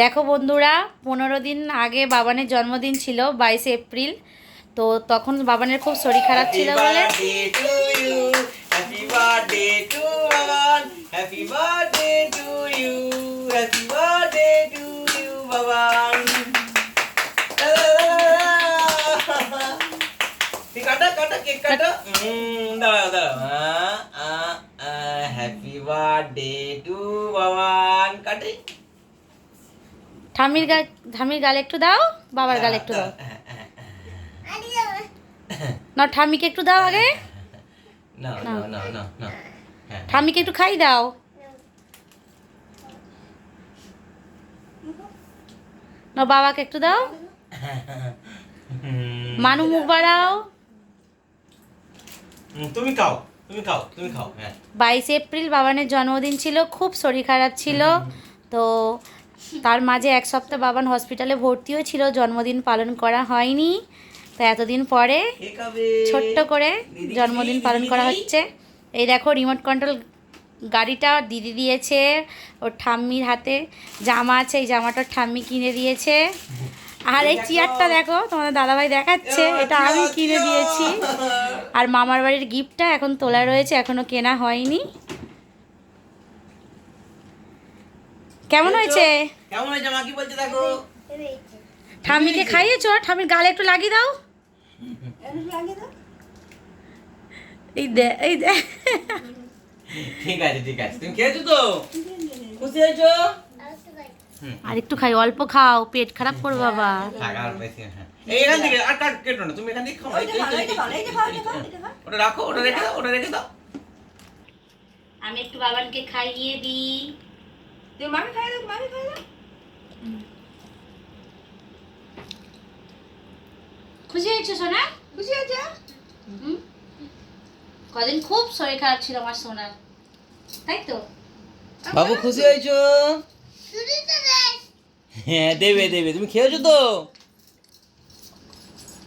দেখো বন্ধুরা পনেরো দিন আগে বাবানের জন্মদিন ছিল বাইশে এপ্রিল। তো তখন বাবানের খুব শরীর খারাপ ছিল বলে। Happy birthday to Baban happy birthday happy birthday to Baban. কাটা কাটা কেক কাটা হুম দাঁড়াও দাঁড়াও হ্যাপি বার্থডে টু বাবান কাটে ঠামির গা ঠামির গালে একটু দাও বাবার গালে একটু দাও। না ঠামিকে একটু দাও আগে। না হ্যাঁ ঠামিকে একটু খাই দাও। না বাবাকে একটু দাও। মানু মুখ বাড়াও। তুমি খাও তুমি খাও তুমি খাও হ্যাঁ। বাইশে এপ্রিল বাবানের জন্মদিন ছিল খুব শরীর খারাপ ছিল। তো তার মাঝে এক সপ্তাহ বাবান হসপিটালে ভর্তিও ছিল জন্মদিন পালন করা হয়নি। তো এতদিন পরে ছোট্ট করে জন্মদিন পালন করা হচ্ছে। এই দেখো রিমোট কন্ট্রোল গাড়িটা দিদি দিয়েছে ওর ঠাম্মির হাতে জামা আছে এই জামাটা ঠাম্মি কিনে দিয়েছে। আর এই চেয়ারটা দেখো তোমাদের দাদাভাই দেখাচ্ছে এটা আমি কিনে দিয়েছি। আর মামার বাড়ির গিফটটা এখন তোলা রয়েছে এখনও কেনা হয়নি। কেমন হয়েছে? কেমন হয়েছে মা? কি বলছে দেখো? ঠাম্মিকে খাইয়েছো? ঠাম্মির গালে একটু লাগিয়ে দাও। এই দে এই দে। ঠিক আছে ঠিক আছে। তুমি খেয়েছো তো? খুশি হয়েছো? আর একটু খাই অল্প খাও পেট খারাপ করবে বাবা। হ্যাঁ। এই এখান থেকে আর কাট কেটো না তুমি এখান থেকে খাও। এই- এই- এই- এই- ওটা রাখো ওটা রেখে দাও ওটা রেখে দাও। আমি একটু বাবানকে খাইয়ে দিই। খুশি হয়েছো সোনা? খুশি হয়েছো। কদিন খুব শরীর খারাপ ছিল আমার সোনার। তাই তো? বাবু খুশি হয়েছো? হ্যাঁ দেবে দেবে। তুমি খেয়েছো তো?